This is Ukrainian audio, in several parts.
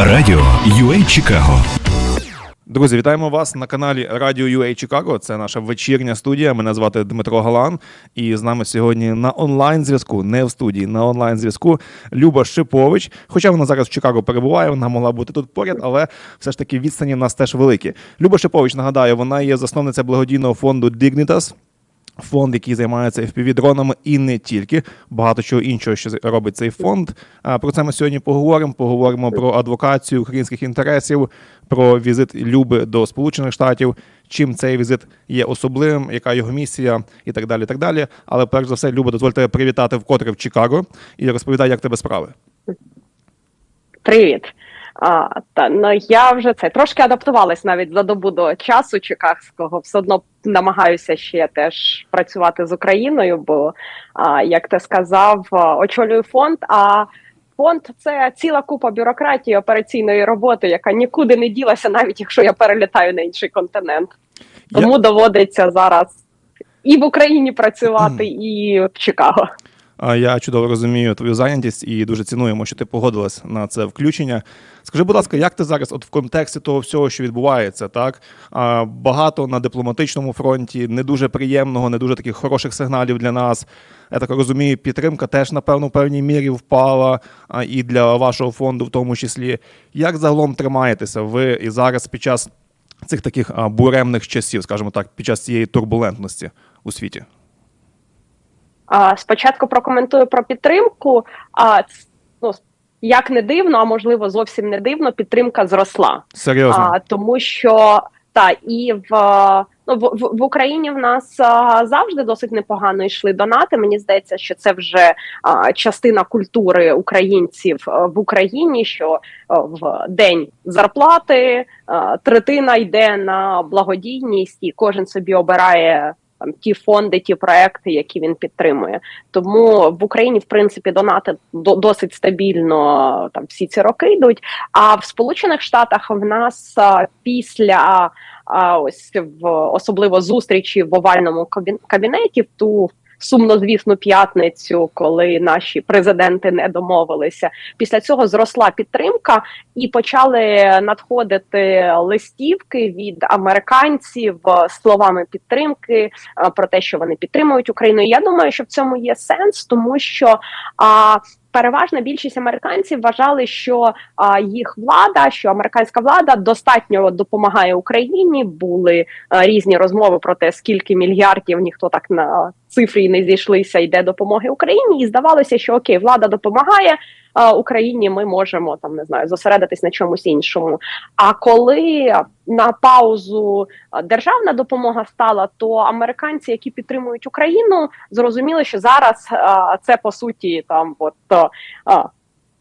Радіо UA Чикаго. Друзі, вітаємо вас на каналі Радіо UA Чикаго. Це наша вечірня студія. Мене звати Дмитро Галан. І з нами сьогодні на онлайн зв'язку, не в студії, на онлайн зв'язку Люба Шипович. Хоча вона зараз в Чикаго перебуває, вона могла бути тут поряд, але все ж таки відстані в нас теж великі. Люба Шипович, нагадаю, вона є засновниця благодійного фонду Dignitas. Фонд, який займається FPV-дронами і не тільки багато чого іншого, що робить цей фонд. А, Про це ми сьогодні поговоримо. Поговоримо про адвокацію українських інтересів, про візит Люби до Сполучених Штатів, чим цей візит є особливим, яка його місія і так далі. так далі. Але перш за все, Люба, дозвольте привітати вкотре в Чикаго і розповідай, як тебе справи. Привіт. А, та ну я вже це трошки адаптувалась навіть за добу до часу чикагського. Все одно намагаюся ще теж працювати з Україною, бо а, як ти сказав, очолюю фонд. А фонд це ціла купа бюрократії операційної роботи, яка нікуди не ділася, навіть якщо я перелітаю на інший континент. Тому доводиться зараз і в Україні працювати, і в Чикаго. Я чудово розумію твою зайнятість і дуже цінуємо, що ти погодилась на це включення. Скажи, будь ласка, як ти зараз, от в контексті того всього, що відбувається, так багато на дипломатичному фронті, не дуже приємного, не дуже таких хороших сигналів для нас. Я так розумію, підтримка теж, напевно, в певній мірі впала, і для вашого фонду, в тому числі. Як загалом тримаєтеся ви і зараз під час цих таких буремних часів, скажімо так, під час цієї турбулентності у світі? А, Спочатку прокоментую про підтримку. А ну, як не дивно, а можливо зовсім не дивно, підтримка зросла. Серйозно? А, Тому що та і в ну в, в Україні в нас а, завжди досить непогано йшли донати. Мені здається, що це вже а, частина культури українців а, в Україні. Що а, в день зарплати а, третина йде на благодійність, і кожен собі обирає там ті фонди, ті проекти, які він підтримує. Тому в Україні в принципі донати до, досить стабільно там всі ці роки йдуть. А в Сполучених Штатах в нас після а, ось в особливо зустрічі в овальному кабінеті в ту. Сумнозвісну п'ятницю, коли наші президенти не домовилися, після цього зросла підтримка, і почали надходити листівки від американців словами підтримки про те, що вони підтримують Україну. Я думаю, що в цьому є сенс, тому що а, переважна більшість американців вважали, що а, їх влада, що американська влада достатньо допомагає Україні. Були а, різні розмови про те, скільки мільярдів ніхто так на цифрі не зійшлися, йде допомоги Україні, і здавалося, що окей, влада допомагає. Україні ми можемо там не знаю зосередитись на чомусь іншому. А коли на паузу державна допомога стала, то американці, які підтримують Україну, зрозуміли, що зараз а, це по суті там от а,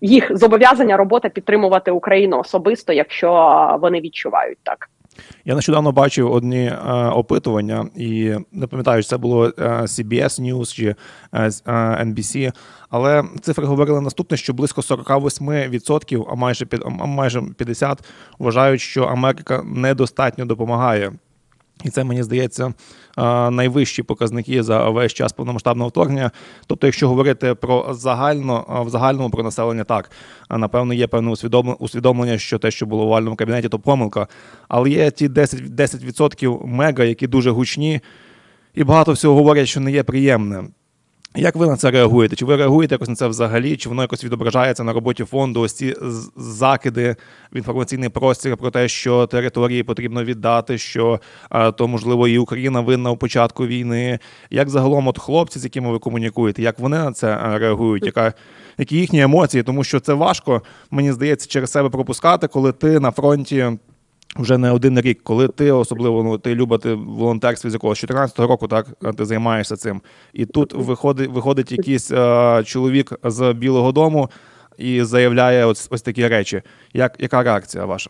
їх зобов'язання робота підтримувати Україну особисто, якщо вони відчувають так. Я нещодавно бачив одні е, опитування, і не пам'ятаю, чи це було е, CBS News чи е, NBC, але цифри говорили наступне: що близько 48%, а майже майже 50% вважають, що Америка недостатньо допомагає. І це мені здається найвищі показники за весь час повномасштабного вторгнення. Тобто, якщо говорити про загально в загальному про населення, так напевно є певне усвідомлення, що те, що було в вальному кабінеті, то помилка. Але є ті 10%, 10% мега, які дуже гучні, і багато всього говорять, що не є приємне. Як ви на це реагуєте? Чи ви реагуєте якось на це взагалі? Чи воно якось відображається на роботі фонду? Ось ці закиди в інформаційний простір про те, що території потрібно віддати, що то можливо і Україна винна у початку війни? Як загалом, от хлопці, з якими ви комунікуєте, як вони на це реагують? Яка які їхні емоції? Тому що це важко, мені здається, через себе пропускати, коли ти на фронті вже не один рік, коли ти особливо ну ти любити волонтерство з якогось 14 року, так ти займаєшся цим, і тут виходить виходить якийсь е, чоловік з Білого Дому і заявляє ось ось такі речі. Як яка реакція ваша?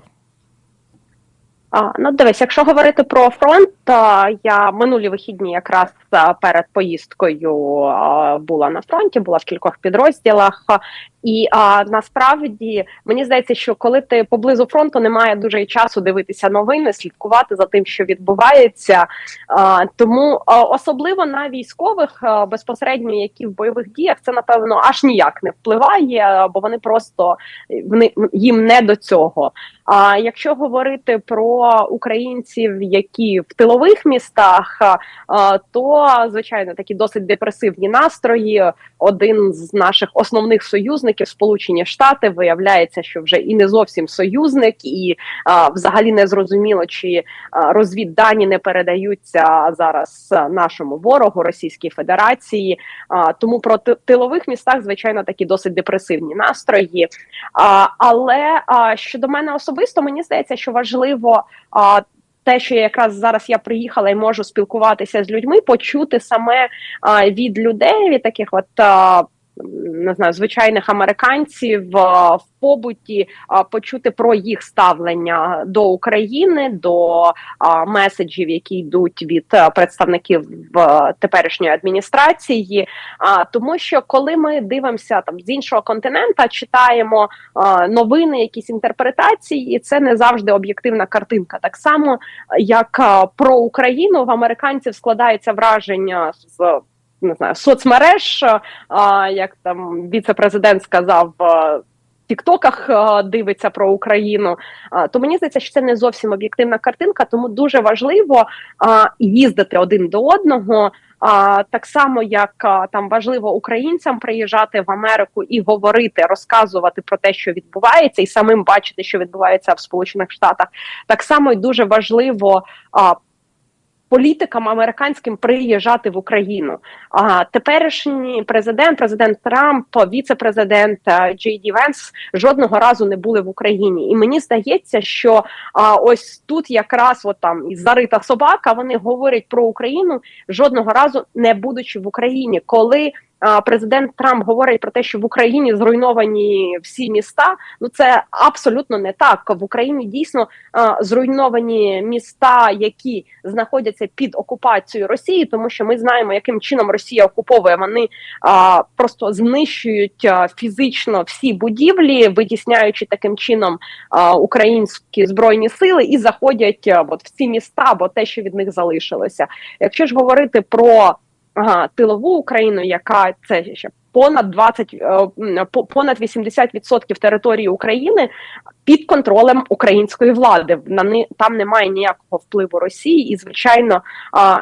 А, ну дивись, якщо говорити про фронт, то я минулі вихідні якраз перед поїздкою а, була на фронті, була в кількох підрозділах. І а, насправді мені здається, що коли ти поблизу фронту, немає дуже часу дивитися новини, слідкувати за тим, що відбувається. А, тому а, особливо на військових а, безпосередньо, які в бойових діях, це напевно аж ніяк не впливає, бо вони просто вони їм не до цього. А якщо говорити про українців, які в тилових містах, то звичайно такі досить депресивні настрої. Один з наших основних союзників, Сполучені Штати, виявляється, що вже і не зовсім союзник, і взагалі не зрозуміло, чи розвіддані не передаються зараз нашому ворогу Російській Федерації. Тому про тилових містах, звичайно, такі досить депресивні настрої. Але щодо мене особисто, мені здається, що важливо а, те, що я якраз зараз я приїхала і можу спілкуватися з людьми, почути саме а, від людей, від таких от. А, не знаю, звичайних американців в побуті почути про їх ставлення до України, до меседжів, які йдуть від представників теперішньої адміністрації. Тому що коли ми дивимося там з іншого континента, читаємо новини, якісь інтерпретації, і це не завжди об'єктивна картинка. Так само, як про Україну в американців складається враження з не знаю соцмереж, а, як там віце-президент сказав. в Тіктоках дивиться про Україну, а, то мені здається, що це не зовсім об'єктивна картинка, тому дуже важливо їздити один до одного. А, так само, як там важливо українцям приїжджати в Америку і говорити, розказувати про те, що відбувається, і самим бачити, що відбувається в Сполучених Штатах. Так само і дуже важливо а, політикам американським приїжджати в Україну. А теперішній президент, президент Трамп, віце-президент е, Джей Ді Венс жодного разу не були в Україні. І мені здається, що а, ось тут якраз от там зарита собака. Вони говорять про Україну жодного разу не будучи в Україні, коли. Президент Трамп говорить про те, що в Україні зруйновані всі міста. Ну це абсолютно не так. В Україні дійсно зруйновані міста, які знаходяться під окупацією Росії, тому що ми знаємо, яким чином Росія окуповує. Вони просто знищують фізично всі будівлі, витісняючи таким чином українські збройні сили і заходять от в ці міста, або те, що від них залишилося. Якщо ж говорити про тилову Україну, яка це ще понад 20, е, понад 80% території України під контролем української влади. Там немає ніякого впливу Росії, і звичайно,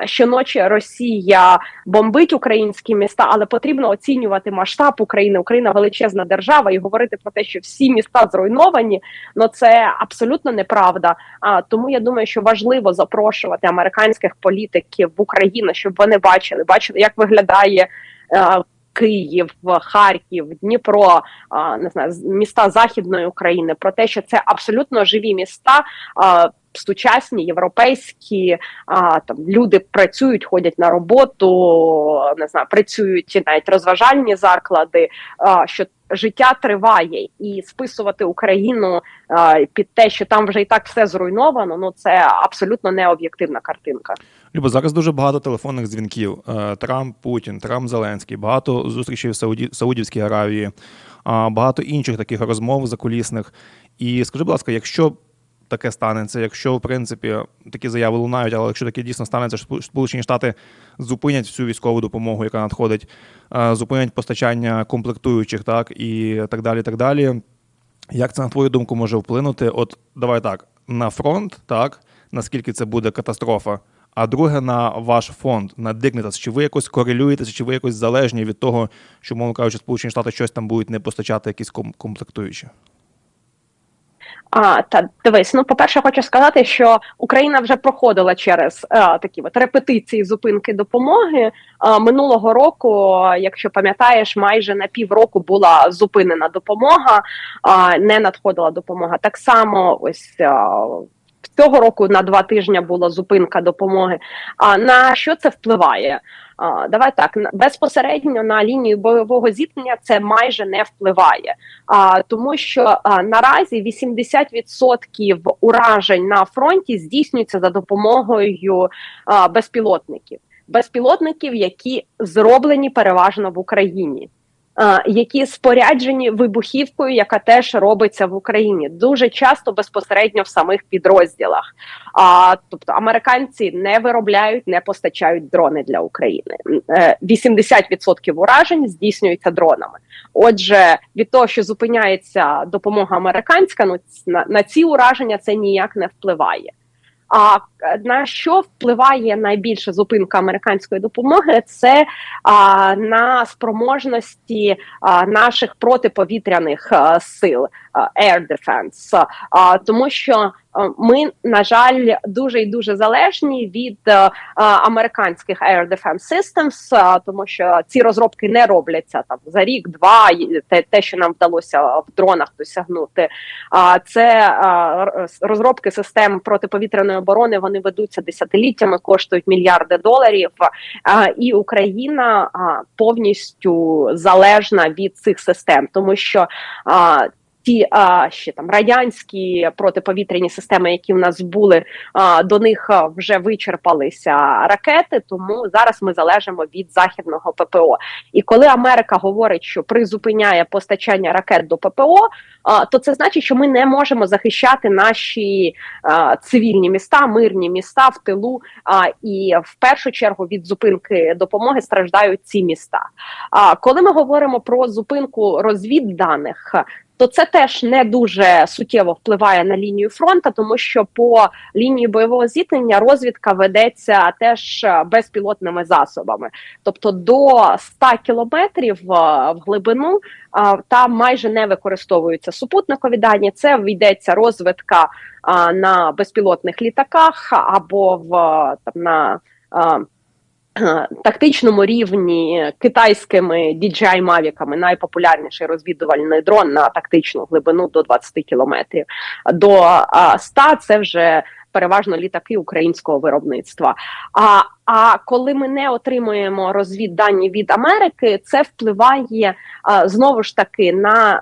щоночі Росія бомбить українські міста, але потрібно оцінювати масштаб України. Україна величезна держава, і говорити про те, що всі міста зруйновані, ну це абсолютно неправда. А тому я думаю, що важливо запрошувати американських політиків в Україну, щоб вони бачили, бачили, як виглядає. Київ, Харків, Дніпро, не знаю, міста Західної України, про те, що це абсолютно живі міста. Сучасні, європейські а, там люди працюють, ходять на роботу, не знаю, працюють навіть розважальні заклади. А, що життя триває, і списувати Україну а, під те, що там вже і так все зруйновано. Ну це абсолютно не об'єктивна картинка. Люба, зараз дуже багато телефонних дзвінків. Е, Трамп, Путін, Трамп, Зеленський, багато зустрічей в Сауді, Саудівській Аравії, багато інших таких розмов закулісних. І скажи, будь ласка, якщо таке станеться, якщо в принципі такі заяви лунають, але якщо таке дійсно станеться, що Сполучені Штати зупинять всю військову допомогу, яка надходить, е, зупинять постачання комплектуючих, так і так далі, так далі. Як це на твою думку може вплинути? От давай так, на фронт, так наскільки це буде катастрофа. А друге на ваш фонд, на Dignitas. Чи ви якось корелюєтеся, чи ви якось залежні від того, що, мовно кажучи, Сполучені Штати щось там будуть не постачати, якісь комплектуючі? А та дивись, ну по-перше, хочу сказати, що Україна вже проходила через е, такі от репетиції зупинки допомоги. Е, минулого року, якщо пам'ятаєш, майже на півроку була зупинена допомога, е, не надходила допомога. Так само, ось е, в цього року на два тижні була зупинка допомоги. А на що це впливає? А, давай так безпосередньо на лінію бойового зіткнення це майже не впливає, а, тому що а, наразі 80% уражень на фронті здійснюється за допомогою а, безпілотників. Безпілотників, які зроблені переважно в Україні, які споряджені вибухівкою, яка теж робиться в Україні, дуже часто безпосередньо в самих підрозділах. А тобто американці не виробляють, не постачають дрони для України. Е, 80% уражень здійснюється дронами. Отже, від того, що зупиняється допомога американська, ну на, на ці ураження це ніяк не впливає. А на що впливає найбільше зупинка американської допомоги? Це а, на спроможності а, наших протиповітряних а, сил air defense. А, тому що ми, на жаль, дуже і дуже залежні від американських air defense systems, тому що ці розробки не робляться там за рік-два. Те, те, що нам вдалося в дронах досягнути. А це розробки систем протиповітряної оборони. Вони ведуться десятиліттями, коштують мільярди доларів. І Україна повністю залежна від цих систем, тому що ті а, ще там радянські протиповітряні системи, які в нас були, а, до них вже вичерпалися ракети. Тому зараз ми залежимо від західного ППО. І коли Америка говорить, що призупиняє постачання ракет до ППО, а, то це значить, що ми не можемо захищати наші а, цивільні міста, мирні міста в тилу. А, і в першу чергу від зупинки допомоги страждають ці міста. А коли ми говоримо про зупинку розвідданих, то це теж не дуже суттєво впливає на лінію фронту, тому що по лінії бойового зіткнення розвідка ведеться теж е, безпілотними засобами, тобто до 100 кілометрів е, в глибину там майже не використовуються супутникові дані. Це йдеться розвідка на безпілотних літаках або в е, там на е, тактичному рівні китайськими DJI мавіками найпопулярніший розвідувальний дрон на тактичну глибину до 20 кілометрів. До а, 100 – це вже переважно літаки українського виробництва. А, а коли ми не отримуємо розвіддані від Америки, це впливає знову ж таки на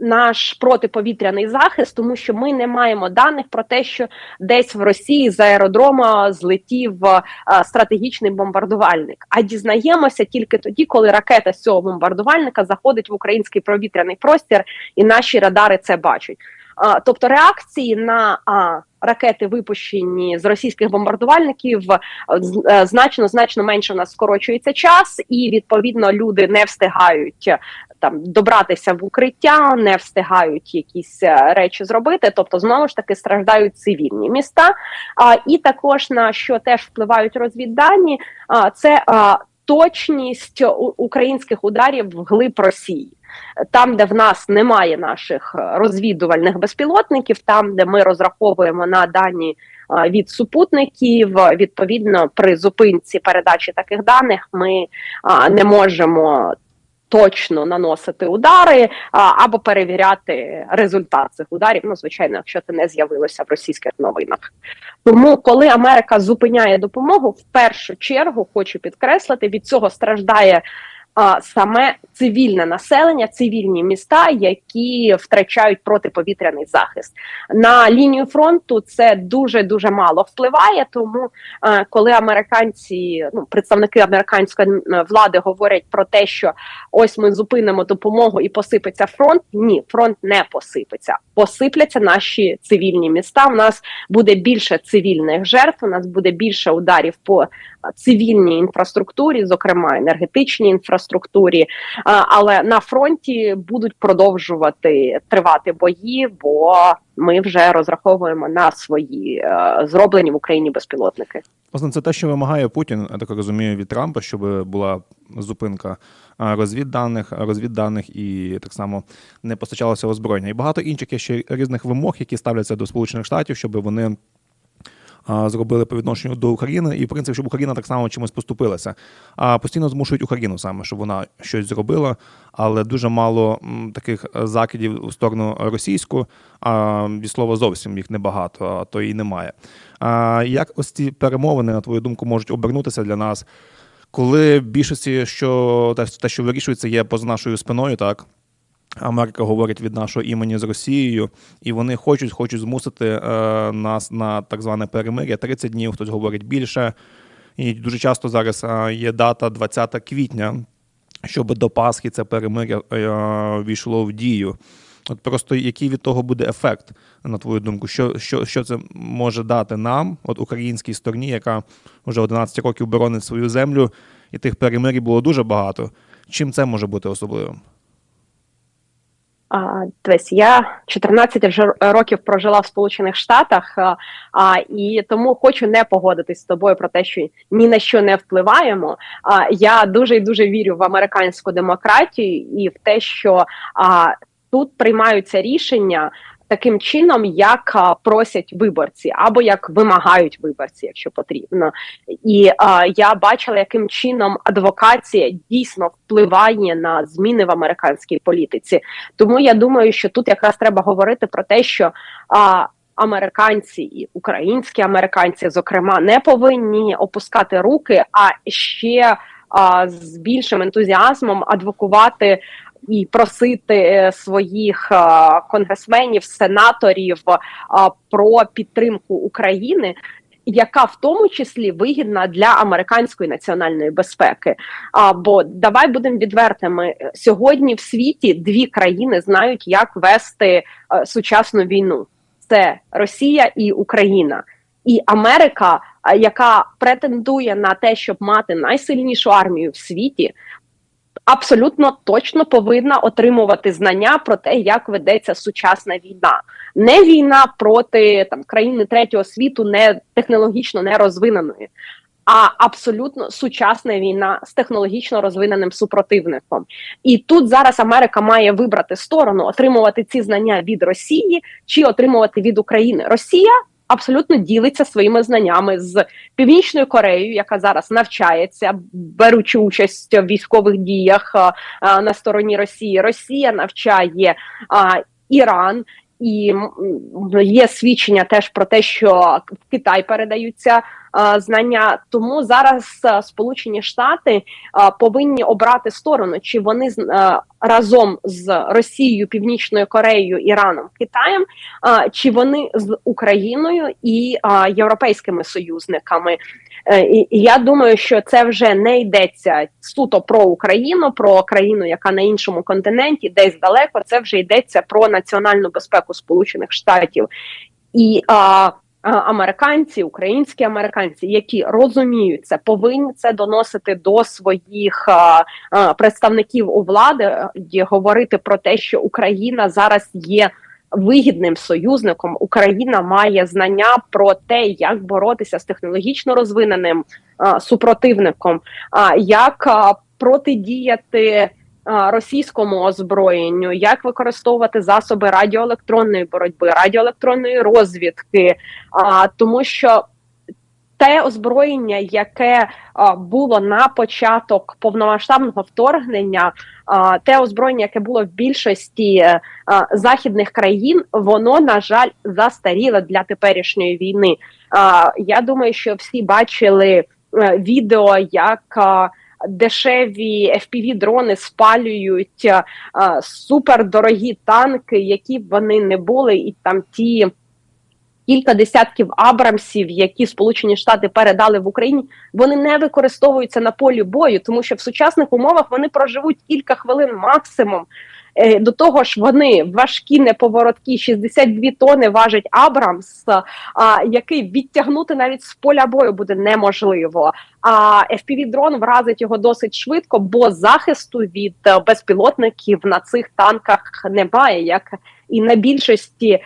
наш протиповітряний захист, тому що ми не маємо даних про те, що десь в Росії з аеродрома злетів а, стратегічний бомбардувальник. А дізнаємося тільки тоді, коли ракета з цього бомбардувальника заходить в український повітряний простір, і наші радари це бачать. А, тобто реакції на а, ракети, випущені з російських бомбардувальників, е, значно значно менше у нас скорочується час, і відповідно люди не встигають е, там добратися в укриття, не встигають якісь е, речі зробити. Тобто, знову ж таки страждають цивільні міста. А і також на що теж впливають розвіддані, а це а, точність українських ударів вглиб Росії. Там, де в нас немає наших е, розвідувальних безпілотників, там, де ми розраховуємо на дані від супутників, відповідно, при зупинці передачі таких даних ми не можемо точно наносити удари або перевіряти результат цих ударів. Ну, звичайно, якщо це не з'явилося в російських новинах. Тому, коли Америка зупиняє допомогу, в першу чергу хочу підкреслити, від цього страждає саме цивільне населення, цивільні міста, які втрачають протиповітряний захист. На лінію фронту це дуже дуже мало впливає. Тому е, коли американці, ну представники американської влади говорять про те, що ось ми зупинимо допомогу і посипеться фронт. Ні, фронт не посипеться. Посипляться наші цивільні міста. У нас буде більше цивільних жертв. У нас буде більше ударів по а, цивільній інфраструктурі, зокрема енергетичній інфраструктурі. Але на фронті будуть продовжувати тривати бої, бо ми вже розраховуємо на свої е, зроблені в Україні безпілотники. Власне, це те, що вимагає Путін, я так розумію, від Трампа, щоб була зупинка розвідданих, розвідданих і так само не постачалося озброєння. І багато інших ще різних вимог, які ставляться до Сполучених Штатів, щоб вони зробили по відношенню до України, і в принципі, щоб Україна так само чимось поступилася. А постійно змушують Україну саме, щоб вона щось зробила, але дуже мало таких е, закидів у сторону російську. А від слова зовсім їх небагато, а то і немає. А як ось ці перемовини, на твою думку, можуть обернутися для нас? Коли в більшості, що те, що вирішується, є поза нашою спиною, так Америка говорить від нашого імені з Росією, і вони хочуть, хочуть змусити е, нас на так зване перемир'я 30 днів, хтось говорить більше. І дуже часто зараз е, є дата 20 квітня, щоб до Пасхи це перемир'я е, війшло в дію. От просто який від того буде ефект, на твою думку, що, що, що це може дати нам, от українській стороні, яка вже 11 років боронить свою землю, і тих перемирій було дуже багато. Чим це може бути особливим? А, я 14 вже років прожила в Сполучених Штатах, а, а, і тому хочу не погодитись з тобою про те, що ні на що не впливаємо. А, я дуже і дуже вірю в американську демократію і в те, що а, тут приймаються рішення. Таким чином, як просять виборці, або як вимагають виборці, якщо потрібно, і а, я бачила, яким чином адвокація дійсно впливає на зміни в американській політиці. Тому я думаю, що тут якраз треба говорити про те, що а, американці і українські американці, зокрема, не повинні опускати руки, а ще а, з більшим ентузіазмом адвокувати. І просити е, своїх а, конгресменів, сенаторів про підтримку України, яка в тому числі вигідна для американської національної безпеки. А бо давай будемо відвертими сьогодні. В світі дві країни знають, як вести е, сучасну війну: це Росія і Україна. І Америка, е, яка претендує на те, щоб мати найсильнішу армію в світі, абсолютно точно повинна отримувати знання про те, як ведеться сучасна війна, не війна проти там країни третього світу, не технологічно не розвиненої. А абсолютно сучасна війна з технологічно розвиненим супротивником, і тут зараз Америка має вибрати сторону, отримувати ці знання від Росії чи отримувати від України. Росія абсолютно ділиться своїми знаннями з Північною Кореєю, яка зараз навчається, беручи участь в військових діях а, а, на стороні Росії. Росія навчає а, Іран. І є свідчення теж про те, що в Китай передаються знання. Тому зараз Сполучені Штати повинні обрати сторону, чи вони разом з Росією, Північною Кореєю, Іраном, Китаєм, чи вони з Україною і європейськими союзниками. Е, і я думаю, що це вже не йдеться суто про Україну, про країну, яка на іншому континенті, десь далеко. Це вже йдеться про національну безпеку Сполучених Штатів і а, американці, українські американці, які розуміють це, повинні це доносити до своїх а, а, представників у влади, і говорити про те, що Україна зараз є вигідним союзником Україна має знання про те, як боротися з технологічно розвиненим супротивником, а як протидіяти російському озброєнню, як використовувати засоби радіоелектронної боротьби, радіоелектронної розвідки, а, тому що те озброєння, яке а, було на початок повномасштабного вторгнення, а, те озброєння, яке було в більшості а, західних країн, воно на жаль застаріло для теперішньої війни. А, я думаю, що всі бачили а, е, відео, як а, Дешеві fpv дрони спалюють а, супердорогі танки, які б вони не були, і там ті кілька десятків абрамсів, які Сполучені Штати передали в Україні, вони не використовуються на полі бою, тому що в сучасних умовах вони проживуть кілька хвилин максимум. Е, до того ж, вони важкі неповороткі, 62 тони важить Абрамс, який відтягнути навіть з поля бою буде неможливо. А fpv дрон вразить його досить швидко, бо захисту від е, безпілотників на цих танках немає, як і на більшості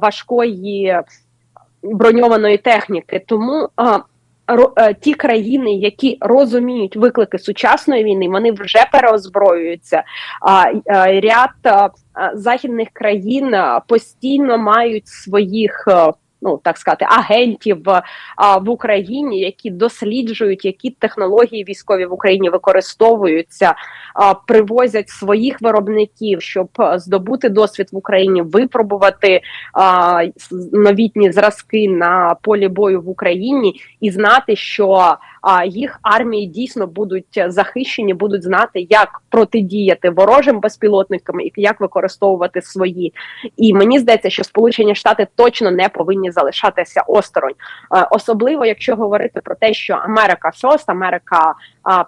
важкої броньованої техніки. Тому ті країни, які розуміють виклики сучасної війни, вони вже переозброюються. Ряд західних країн постійно мають своїх ну так сказати, агентів а, в Україні, які досліджують, які технології військові в Україні використовуються, а, привозять своїх виробників, щоб здобути досвід в Україні, випробувати а, новітні зразки на полі бою в Україні і знати, що їх армії дійсно будуть захищені, будуть знати, як протидіяти ворожим безпілотникам і як використовувати свої. І мені здається, що Сполучені Штати точно не повинні залишатися осторонь, Е, особливо якщо говорити про те, що Америка first, Америка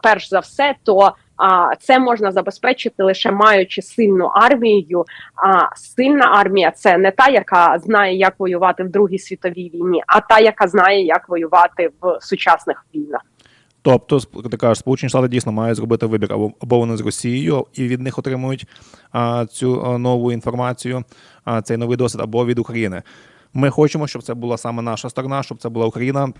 перш за все, то а, це можна забезпечити лише маючи сильну армію. А сильна армія це не та, яка знає, як воювати в Другій світовій війні, а та, яка знає, як воювати в сучасних війнах. Тобто, ти кажеш, Сполучені Штати дійсно мають зробити вибір або, або вони з Росією і від них отримують а, цю нову інформацію, а, цей новий досвід, або від України. Ми хочемо, щоб це була саме наша сторона, щоб це була Україна.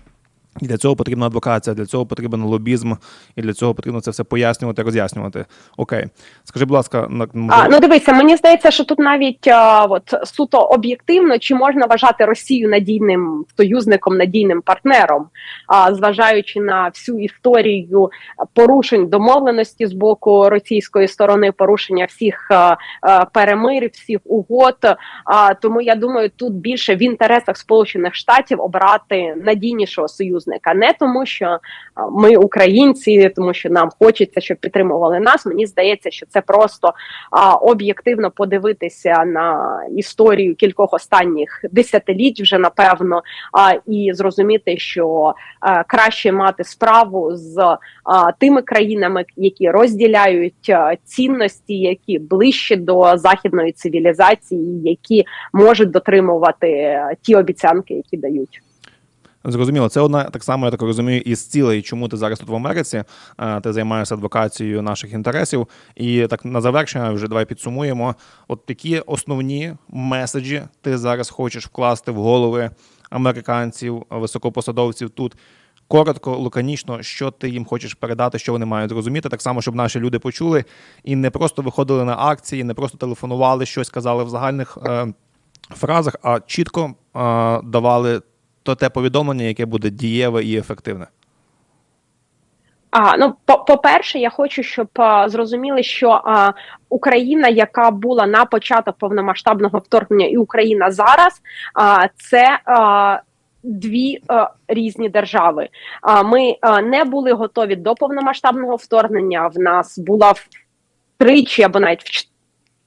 І для цього потрібна адвокація, для цього потрібен лобізм, і для цього потрібно це все пояснювати, роз'яснювати. Окей, скажи, будь ласка, на А, ну дивися, мені здається, що тут навіть а, от суто об'єктивно, чи можна вважати Росію надійним союзником, надійним партнером, а, зважаючи на всю історію порушень домовленості з боку російської сторони, порушення всіх а, а, перемирів, всіх угод. А, тому я думаю, тут більше в інтересах Сполучених Штатів обрати надійнішого союзника, не тому, що ми українці, тому що нам хочеться, щоб підтримували нас. Мені здається, що це просто а, об'єктивно подивитися на історію кількох останніх десятиліть, вже напевно, а, і зрозуміти, що а, краще мати справу з а, тими країнами, які розділяють а, цінності, які ближче до західної цивілізації, які можуть дотримувати ті обіцянки, які дають. Зрозуміло, це одна так само, я так розумію, із цілей, чому ти зараз тут в Америці. Е, Ти займаєшся адвокацією наших інтересів. І так на завершення вже давай підсумуємо. От такі основні меседжі ти зараз хочеш вкласти в голови американців, високопосадовців тут. Коротко, лаконічно, що ти їм хочеш передати, що вони мають зрозуміти, так само, щоб наші люди почули і не просто виходили на акції, не просто телефонували, щось казали в загальних е, фразах, а чітко е, давали то те повідомлення, яке буде дієве і ефективне. А ну по- по-перше, я хочу, щоб а, зрозуміли, що а, Україна, яка була на початок повномасштабного вторгнення, і Україна зараз, а, це а, дві а, різні держави. А, ми а, не були готові до повномасштабного вторгнення. В нас була втричі або навіть в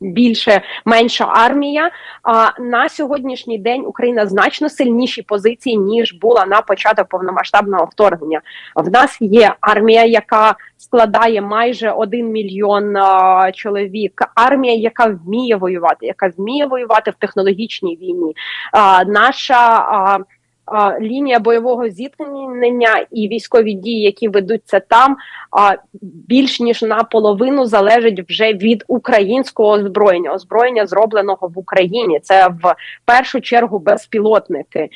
більше менша армія. А на сьогоднішній день Україна значно сильніші позиції ніж була на початок повномасштабного вторгнення. В нас є армія, яка складає майже один мільйон а, чоловік. Армія, яка вміє воювати, яка вміє воювати в технологічній війні. А, наша а, лінія бойового зіткнення і військові дії, які ведуться там, а, більш ніж наполовину залежить вже від українського озброєння, озброєння зробленого в Україні. Це в першу чергу безпілотники.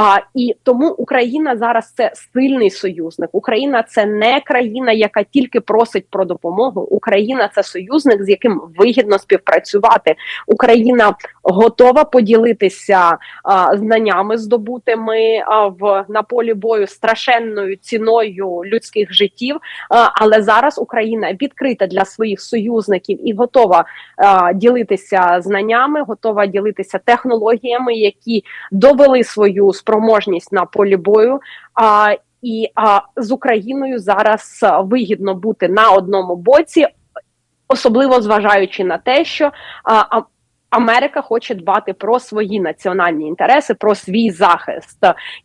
А, і тому Україна зараз це сильний союзник. Україна це не країна, яка тільки просить про допомогу. Україна це союзник, з яким вигідно співпрацювати. Україна готова поділитися а, знаннями, здобутими а, в на полі бою страшенною ціною людських життів. А, але зараз Україна відкрита для своїх союзників і готова а, ділитися знаннями, готова ділитися технологіями, які довели свою спроможність на полі бою. А, і а, з Україною зараз вигідно бути на одному боці, особливо зважаючи на те, що а, Америка хоче дбати про свої національні інтереси, про свій захист,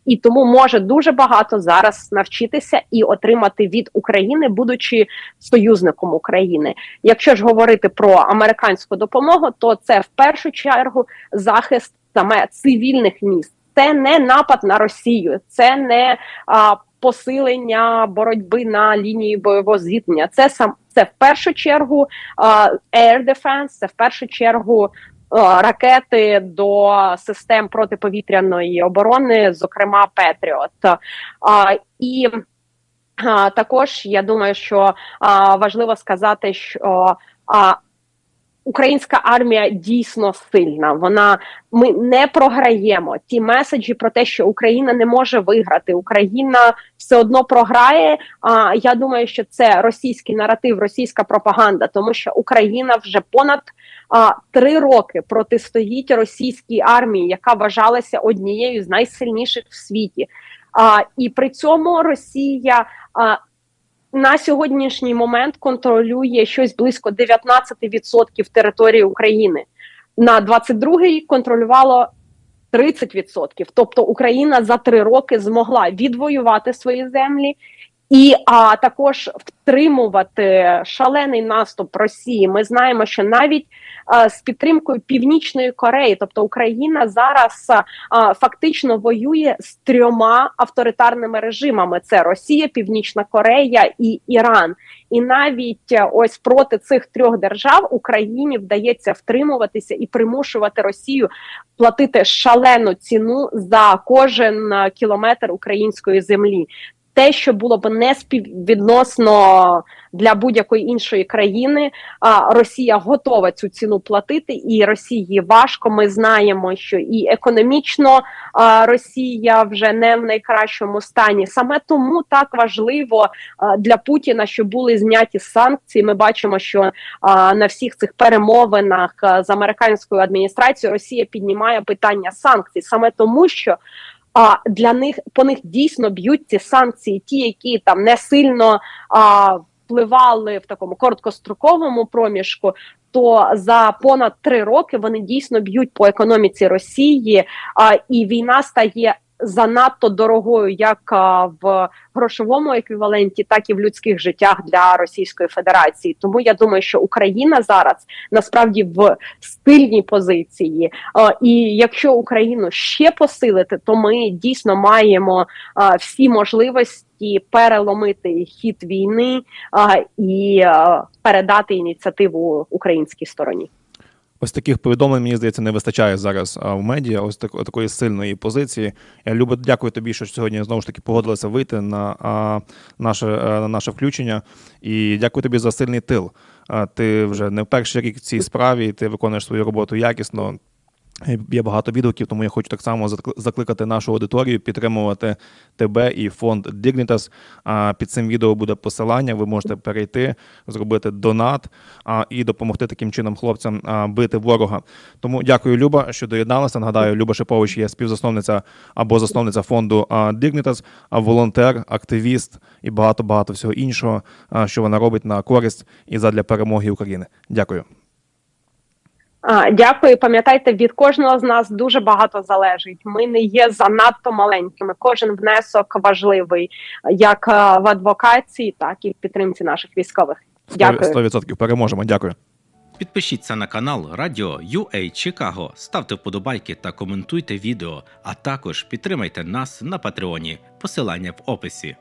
і тому може дуже багато зараз навчитися і отримати від України, будучи союзником України. Якщо ж говорити про американську допомогу, то це в першу чергу захист саме цивільних міст. Це не напад на Росію, це не а, посилення боротьби на лінії бойового зіткнення. Це сам це в першу чергу а, air defense, це в першу чергу ракети до систем протиповітряної оборони, зокрема Петріот. І а, також я думаю, що а, важливо сказати, що а, українська армія дійсно сильна. Вона ми не програємо. Ті меседжі про те, що Україна не може виграти, Україна все одно програє. А я думаю, що це російський наратив, російська пропаганда, тому що Україна вже понад а, три роки протистоїть російській армії, яка вважалася однією з найсильніших в світі. А, і при цьому Росія а, на сьогоднішній момент контролює щось близько 19% території України. На 22-й контролювало 30%. Тобто Україна за три роки змогла відвоювати свої землі і а також втримувати шалений наступ Росії. Ми знаємо, що навіть а, з підтримкою Північної Кореї, тобто Україна зараз а, фактично воює з трьома авторитарними режимами: це Росія, Північна Корея і Іран. І навіть е, ось проти цих трьох держав Україні вдається втримуватися і примушувати Росію платити шалену ціну за кожен е, кілометр української землі. Те, що було б не співвідносно для будь-якої іншої країни, Росія готова цю ціну платити, і Росії важко. Ми знаємо, що і економічно Росія вже не в найкращому стані. Саме тому так важливо для Путіна, що були зняті санкції. Ми бачимо, що на всіх цих перемовинах з американською адміністрацією Росія піднімає питання санкцій, саме тому, що а для них по них дійсно б'ють ці санкції, ті, які там не сильно а, впливали в такому короткостроковому проміжку. То за понад три роки вони дійсно б'ють по економіці Росії, а, і війна стає занадто дорогою, як в грошовому еквіваленті, так і в людських життях для Російської Федерації. Тому я думаю, що Україна зараз насправді в стильній позиції. І якщо Україну ще посилити, то ми дійсно маємо всі можливості переломити хід війни і передати ініціативу українській стороні. Ось таких повідомлень, мені здається, не вистачає зараз в медіа. Ось так, такої сильної позиції. Я Люба, дякую тобі, що сьогодні знову ж таки погодилася вийти на а, наше, а, на наше включення. І дякую тобі за сильний тил. А, ти вже не перший рік в цій справі, ти виконуєш свою роботу якісно. Є багато відгуків, тому я хочу так само закли- закликати нашу аудиторію підтримувати тебе і фонд Dignitas. Під цим відео буде посилання. Ви можете перейти, зробити донат а, і допомогти таким чином хлопцям бити ворога. Тому дякую, Люба, що доєдналася. Нагадаю, Люба Шипович є співзасновниця або засновниця фонду Dignitas, волонтер, активіст і багато багато всього іншого, що вона робить на користь і задля перемоги України. Дякую. Дякую. Пам'ятайте, від кожного з нас дуже багато залежить. Ми не є занадто маленькими. Кожен внесок важливий, як е, в адвокації, так і в підтримці наших військових. Дякую. 100% переможемо. Дякую. Підпишіться на канал Радіо UA Чикаго, ставте вподобайки та коментуйте відео, а також підтримайте нас на Патреоні. Посилання в описі.